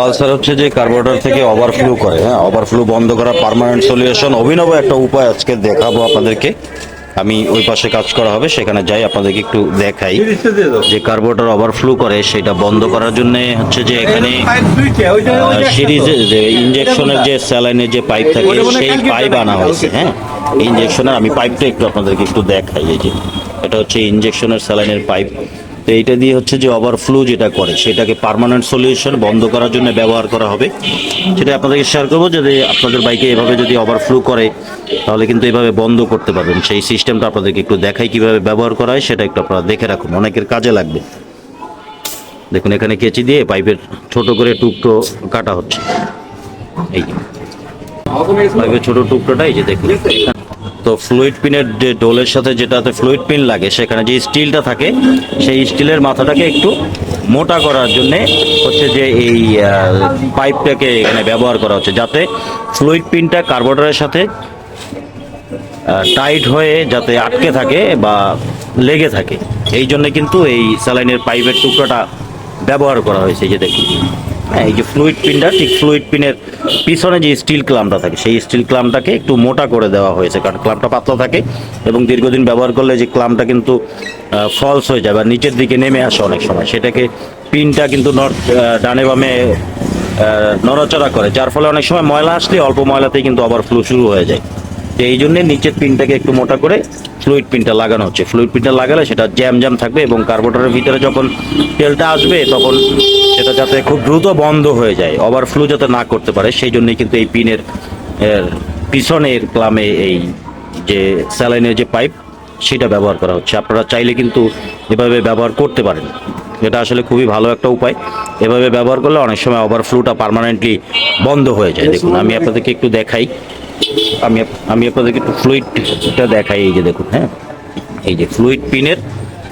Pulsar হচ্ছে যে carburettor থেকে ওভারফ্লো করে হ্যাঁ ওভারফ্লো বন্ধ করা পার্মানেন্ট সলিউশন অভিনব একটা উপায় আজকে দেখাবো আপনাদেরকে। আমি ওই পাশে কাজ করা হবে সেখানে যাই আপনাদেরকে একটু দেখাই। যে কার্বোরেটর ওভারফ্লো করে সেটা বন্ধ করার জন্য হচ্ছে যে এখানে সিরিজে যে ইঞ্জেকশনের যে স্যালাইনের যে পাইপ থাকে সেই পাইপ আনা হয়েছে হ্যাঁ। ইঞ্জেকশনের আমি পাইপটা একটু আপনাদেরকে একটু দেখাই এই যে। এটা হচ্ছে ইঞ্জেকশনের স্যালাইনের পাইপ তো এইটা দিয়ে হচ্ছে যে ওভারফ্লো যেটা করে, সেটাকে পার্মানেন্ট সলিউশন বন্ধ করার জন্য ব্যবহার করা হবে। সেটা আপনাদেরকে শেয়ার করব যদি আপনাদের বাইকে এভাবে যদি ওভারফ্লো করে, তাহলে কিন্তু এভাবে বন্ধ করতে পারবেন। সেই সিস্টেমটা আপনাদেরকে একটু দেখাই কীভাবে ব্যবহার করা হয়, সেটা একটু আপনারা দেখে রাখুন। অনেকের কাজে লাগবে। দেখুন, এখানে কেচি দিয়ে পাইপের ছোট করে টুকটো কাটা হচ্ছে। এই পাইপের ছোট টুকরোটা এই যে দেখুন। তো ফ্লুইড পিনের যে ডোলের সাথে যেটাতে ফ্লুইড পিন লাগে সেখানে যে স্টিলটা থাকে সেই স্টিলের মাথাটাকে একটু মোটা করার জন্য হচ্ছে যে এই পাইপটাকে এখানে ব্যবহার করা হচ্ছে যাতে ফ্লুইড পিনটা কার্বোরেটরের সাথে টাইট হয়ে যাতে আটকে থাকে বা লেগে থাকে। এই জন্য কিন্তু এই স্যালাইনের পাইপের টুকরোটা ব্যবহার করা হয়েছে এই যে দেখুন। হ্যাঁ এই যে ফ্লুইড পিনটা ঠিক ফ্লুইড পিনের পিছনে যে স্টিল ক্লামটা থাকে, সেই স্টিল ক্লামটাকে একটু মোটা করে দেওয়া হয়েছে, কারণ ক্লামটা পাতলা থাকে এবং দীর্ঘদিন ব্যবহার করলে যে ক্লামটা কিন্তু ফলস হয়ে যায় বা নিচের দিকে নেমে আসে অনেক সময়। সেটাকে পিনটা কিন্তু নর্থ ডানে বামে নড়াচড়া করে, যার ফলে অনেক সময় ময়লা আসলে অল্প ময়লাতেই কিন্তু আবার ফ্লু শুরু হয়ে যায়। তো এই জন্য নিচের পিনটাকে একটু মোটা করে ফ্লুইড পিনটা লাগানো হচ্ছে। ফ্লুইড পিনটা লাগালে সেটা জ্যাম জ্যাম থাকবে এবং কার্বোটারের ভিতরে যখন তেলটা আসবে তখন সেটা যাতে খুব দ্রুত বন্ধ হয়ে যায় ওভারফ্লো যাতে না করতে পারে সেই জন্যই কিন্তু এই পিনের পিছনের ক্লামে এই যে স্যালাইনের যে পাইপ সেটা ব্যবহার করা হচ্ছে। আপনারা চাইলে কিন্তু এভাবে ব্যবহার করতে পারেন। এটা আসলে খুবই ভালো একটা উপায়। এভাবে ব্যবহার করলে অনেক সময় ওভারফ্লোটা পার্মানেন্টলি বন্ধ হয়ে যায়। দেখুন আমি আপনাদেরকে একটু দেখাই। আমি আমি আপনাদেরকে একটু ফ্লুইডটা দেখাই, এই যে দেখুন হ্যাঁ? এই যে ফ্লুইড পিনের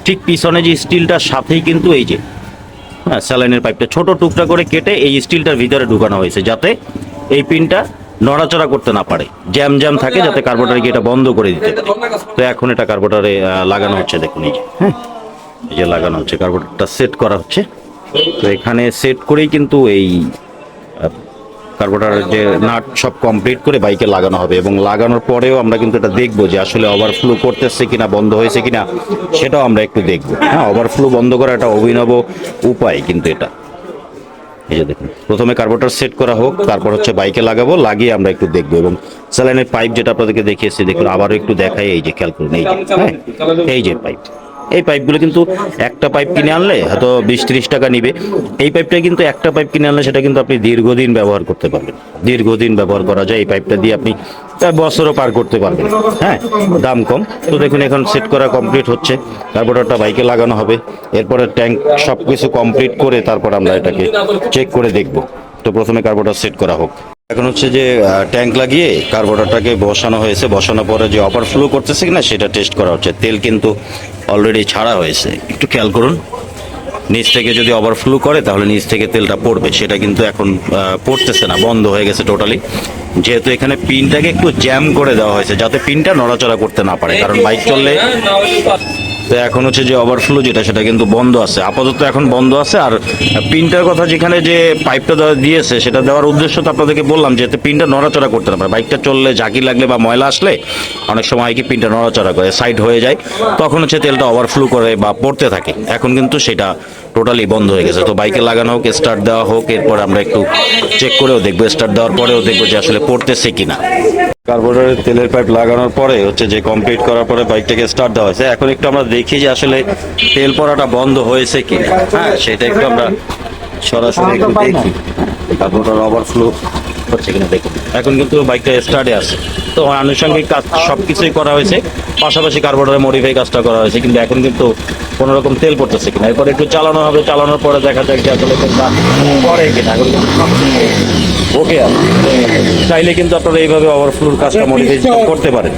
ঠিক পিছনে যে স্টিলটার সাথেই কিন্তু এই যে হ্যাঁ স্যালাইনের পাইপটা ছোট টুকরা করে কেটে এই স্টিলটার ভিতরে ঢুকানো হয়েছে, যাতে এই পিনটা নড়াচড়া করতে না পারে জ্যাম জ্যাম থাকে, যাতে কার্বোটারে এটা বন্ধ করে দিতে পারে। তো এখন এটা কার্বোটারে লাগানো হচ্ছে, দেখুন, এই যে হ্যাঁ? এই যে লাগানো হচ্ছে কার্বোটারটা সেট করা হচ্ছে। তো এখানে সেট করেই কিন্তু এই কার্বোটার যে নাট সব কমপ্লিট করে বাইকে লাগানো হবে এবং লাগানোর পরেও আমরা কিন্তু এটা দেখব যে আসলে ওভারফ্লো করতেছে কিনা, বন্ধ হয়েছে কিনা, সেটাও আমরা একটু দেখব। হ্যাঁ ওভারফ্লো বন্ধ করা একটা অভিনব উপায় কিন্তু এটা। এই যে দেখুন, প্রথমে কার্বোটার সেট করা হোক, তারপর হচ্ছে বাইকে লাগাবো, লাগিয়ে আমরা একটু দেখব এবং স্যালাইনের পাইপ যেটা আপনাদেরকে দেখিয়েছি, দেখুন আবারও একটু দেখাই, এই যে খেয়াল করুন, এই যে হ্যাঁ এই যে পাইপ এই পাইপগুলো কিন্তু একটা পাইপ কিনে আনলে হয়তো বিশ ত্রিশ টাকা নিবে। এই পাইপটা কিন্তু একটা পাইপ কিনে আনলে সেটা কিন্তু আপনি দীর্ঘদিন ব্যবহার করতে পারবেন। দীর্ঘদিন ব্যবহার করা যায় এই পাইপটা দিয়ে আপনি বছরও পার করতে পারবেন। হ্যাঁ দাম কম। তো দেখুন এখন সেট করা কমপ্লিট হচ্ছে। তারপর একটা বাইকে লাগানো হবে। এরপরে ট্যাঙ্ক সব কিছু কমপ্লিট করে তারপর আমরা এটাকে চেক করে দেখব। তো প্রথমে কার্বোরেটর সেট করা হোক। এখন হচ্ছে যে ট্যাঙ্ক লাগিয়ে কার্বোরেটরটাকে বসানো হয়েছে। বসানোর পরে যে অপার ফ্লো করতেছে কিনা সেটা টেস্ট করা হচ্ছে। তেল কিন্তু অলরেডি ছাড়া হয়েছে। একটু খেয়াল করুন। নিচ থেকে যদি ওভারফ্লো করে, তাহলে নিচ থেকে তেলটা পড়বে। সেটা কিন্তু এখন পড়তেছে না, বন্ধ হয়ে গেছে টোটালি যেহেতু এখানে পিনটাকে একটু জ্যাম করে দেওয়া হয়েছে, যাতে পিনটা নড়াচড়া করতে না পারে। কারণ বাইক চললে তো এখন হচ্ছে যে ওভারফ্লো যেটা, সেটা কিন্তু বন্ধ আছে। আপাতত এখন বন্ধ আছে, আর পিনটার কথা যেখানে যে পাইপটা দিয়েছে, সেটা দেওয়ার উদ্দেশ্য তো আপনাদেরকে বললাম যে, এতে পিনটা নড়াচড়া করতে না পারে। বাইকটা চললে ঝাঁকি লাগলে বা ময়লা আসলে, অনেক সময় কি পিনটা নড়াচড়া করে সাইড হয়ে যায়। তখন হচ্ছে তেলটা ওভারফ্লো করে বা পড়তে থাকে। এখন কিন্তু সেটা টোটালি বন্ধ হয়ে গেছে। তো বাইকে লাগানো হোক স্টার্ট দেওয়া হোক, এরপর আমরা একটু চেক করেও দেখব। স্টার্ট দেওয়ার পরেও দেখব যে আসলে পড়তেছে কিনা। কার্বোরেটরের তেলের পাইপ লাগানোর পরে হচ্ছে যে কমপ্লিট করার পরে বাইকটাকে স্টার্ট দেওয়া হয়েছে। এখন একটু আমরা দেখি যে আসলে তেল পড়াটা বন্ধ হয়েছে কি হ্যাঁ সেটা একটু আমরা সরাসরি একটু দেখি। কার্বোরেটর ওভারফ্লো হচ্ছে কিনা দেখুন। এখন কিন্তু বাইকটা স্টার্টে আছে। তো আনুষঙ্গিক কাজ সব কিছুই করা হয়েছে। পাশাপাশি কার্বোরেটরের মডিফাই কাজটা করা হয়েছে, কিন্তু এখন কিন্তু কোনো রকম তেল পড়তেছে কিনা। এরপর একটু চালানো হবে, চালানোর পরে দেখা যায় যে আসলে পরে কিনা। এখন ওকে চাইলে কিন্তু আপনারা এইভাবে ওভারফ্লোর কাজটা মডিফাই করতে পারেন।